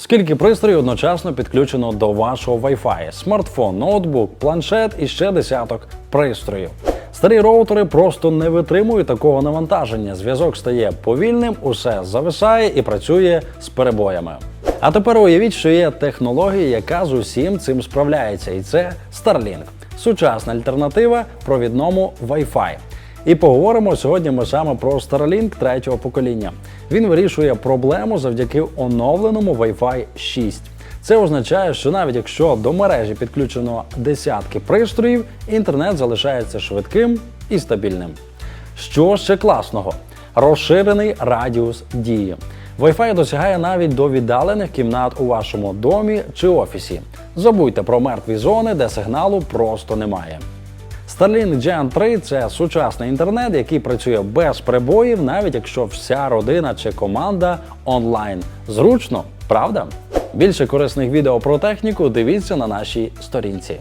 Скільки пристроїв одночасно підключено до вашого Wi-Fi? Смартфон, ноутбук, планшет і ще десяток пристроїв. Старі роутери просто не витримують такого навантаження. Зв'язок стає повільним, усе зависає і працює з перебоями. А тепер уявіть, що є технологія, яка з усім цим справляється, і це Starlink – сучасна альтернатива провідному Wi-Fi. І поговоримо сьогодні ми саме про Starlink третього покоління. Він вирішує проблему завдяки оновленому Wi-Fi 6. Це означає, що навіть якщо до мережі підключено десятки пристроїв, інтернет залишається швидким і стабільним. Що ще класного? Розширений радіус дії. Wi-Fi досягає навіть до віддалених кімнат у вашому домі чи офісі. Забудьте про мертві зони, де сигналу просто немає. Starlink Gen 3 – це сучасний інтернет, який працює без прибоїв, навіть якщо вся родина чи команда онлайн. Зручно, правда? Більше корисних відео про техніку дивіться на нашій сторінці.